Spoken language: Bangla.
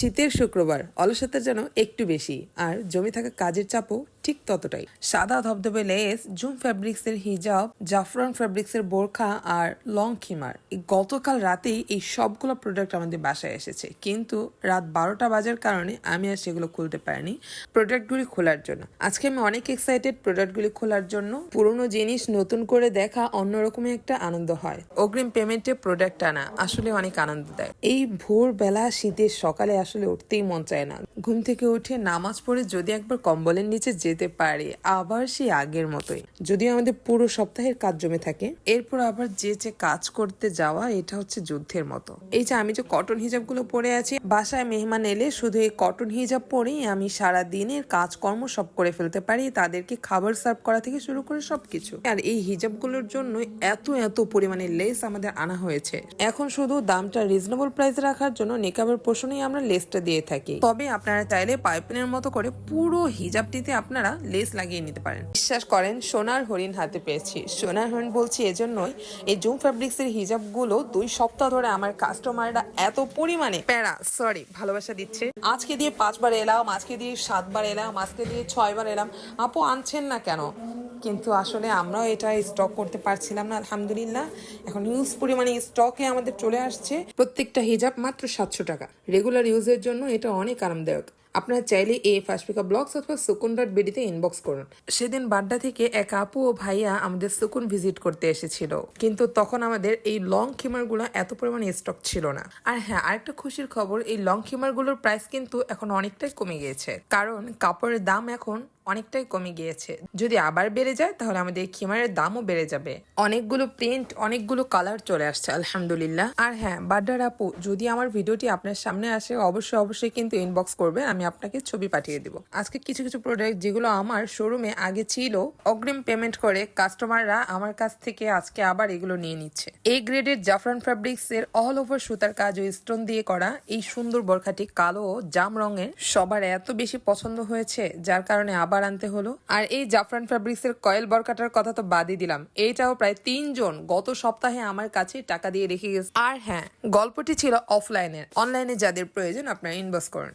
শীতের শুক্রবার অলসতা যেন একটু বেশি। আর জমে থাকা কাজের চাপও ঠিক ততটাই। সাদা ধবধবে লেস, জুম ফ্যাব্রিক্স এর হিজাব, জাফরান ফ্যাব্রিক্স এর বোরখা আর লং খিমার। গতকাল রাতেই এই সবগুলো প্রোডাক্ট আমাদের বাসায় এসেছে। কিন্তু রাত বারোটা বাজার কারণে আমি আর সেগুলো খুলতে পারিনি প্রোডাক্টগুলি খোলার জন্য। আজকে আমি অনেক এক্সাইটেড প্রোডাক্টগুলি খোলার জন্য। পুরনো জিনিস নতুন করে দেখা অন্যরকমই একটা আনন্দ হয়। অগ্রিম পেমেন্টে প্রোডাক্ট আনা আসলে অনেক আনন্দ দেয়। এই ভোরবেলা শীতের সকালে আসলে উঠতেই মন চায় না। ঘুম থেকে উঠে নামাজ পড়ে যদি একবার কম্বলের নিচে যেতে পারে, আবার সেই আগের মতোই। যদিও আমাদের পুরো সপ্তাহের কাজ জমে থাকে, এরপর আবার যে যে কাজ করতে যাওয়া, এটা হচ্ছে যুদ্ধের মতো। এই যে আমি যে কটন হিজাবগুলো পরে আছি, বাসায় মেহমান এলে শুধু এই কটন হিজাব পরেই আমি সারা দিনের কাজকর্ম সব করে ফেলতে পারি, তাদেরকে খাবার সার্ভ করা থেকে শুরু করে সবকিছু। আর এই হিজাবগুলোর জন্য এত এত পরিমাণে লেস আমাদের আনা হয়েছে। এখন শুধু দামটা রিজনেবল প্রাইস রাখার জন্য নেকাবের পোষণেই আমরা লেসটা দিয়ে থাকি। তবে আপনারা চাইলে পাইপিনের মতো করে পুরো হিজাবটিতে আপনারা লেস লাগিয়ে নিতে পারেন। বিশ্বাস করেন, সোনার হরিণ হাতে পেয়েছি। সোনার হরিণ বলছি এজন্যই, এই জুম ফ্যাব্রিক্স এর হিজাবগুলো দুই সপ্তাহ ধরে আমার কাস্টমাররা এত পরিমাণে প্যারা সরি ভালোবাসা দিচ্ছে। আজকে দিয়ে পাঁচবার এলাম, আজকে দিয়ে সাতবার এলাম, আজকে দিয়ে ছয়বার এলাম। আপু, আনছেন না কেন? কিন্তু আসলে আমরাও এটা স্টক করতে পারছিলাম না, আলহামদুলিল্লাহ। এখন ইউজ পরিমাণে স্টকে আমাদের চলে আসছে। প্রত্যেকটা হিজাব মাত্র সাতশো টাকা। রেগুলার ইউজের জন্য এটা অনেক আরামদায়ক। আপনারা চাইলে এই ফাস্টপিকা ব্লগস অথবা সুকুন ডট বিডিতে ইনবক্স করুন। সেদিন বাড্ডা থেকে এক আপু ও ভাইয়া আমাদের সুকুন ভিজিট করতে এসেছিল। কিন্তু তখন আমাদের এই লং খিমারগুলো এত পরিমাণে স্টক ছিল না। আর হ্যাঁ আরেকটা খুশির খবর, এই লং খিমারগুলোর প্রাইস কিন্তু এখন অনেকটাই কমে গিয়েছে। কারণ কাপড়ের দাম এখন অনেকটাই কমে গিয়েছে। যদি আবার বেড়ে যায়, তাহলে আমাদের খিমারের দামও বেড়ে যাবে। অনেকগুলো প্রিন্ট অনেকগুলো কালার চলে আসছে, আলহামদুলিল্লাহ। আর হ্যাঁ বাড্ডার আপু, যদি আমার ভিডিওটি আপনার সামনে আসে, অবশ্যই অবশ্যই কিন্তু ইনবক্স করবে। আমি আপনাকে ছবি পাঠিয়ে দিব। আজকে কিছু কিছু প্রোডাক্ট যেগুলো আমার শোরুমে আগে ছিল, অগ্রিম পেমেন্ট করে কাস্টমাররা আমার কাছ থেকে আজকে আবার এগুলো নিয়ে নিচ্ছে। এই গ্রেডের জাফরান ফ্যাব্রিক্স এর অল ওভার সুতার কাজ ও স্টোন দিয়ে করা এই সুন্দর বরখাটি কালো ও জাম রঙের, সবার এত বেশি পছন্দ হয়েছে, যার কারণে আবার আনতে হলো। আর এই জাফরান ফ্যাব্রিক্স এর কয়েল বরকাটার কথা তো বাদই দিলাম। এইটাও প্রায় তিনজন গত সপ্তাহে আমার কাছে টাকা দিয়ে রেখে গেছে। আর হ্যাঁ গল্পটি ছিল অফলাইনের অনলাইনে যাদের প্রয়োজন আপনারা ইনভেস্ট করুন।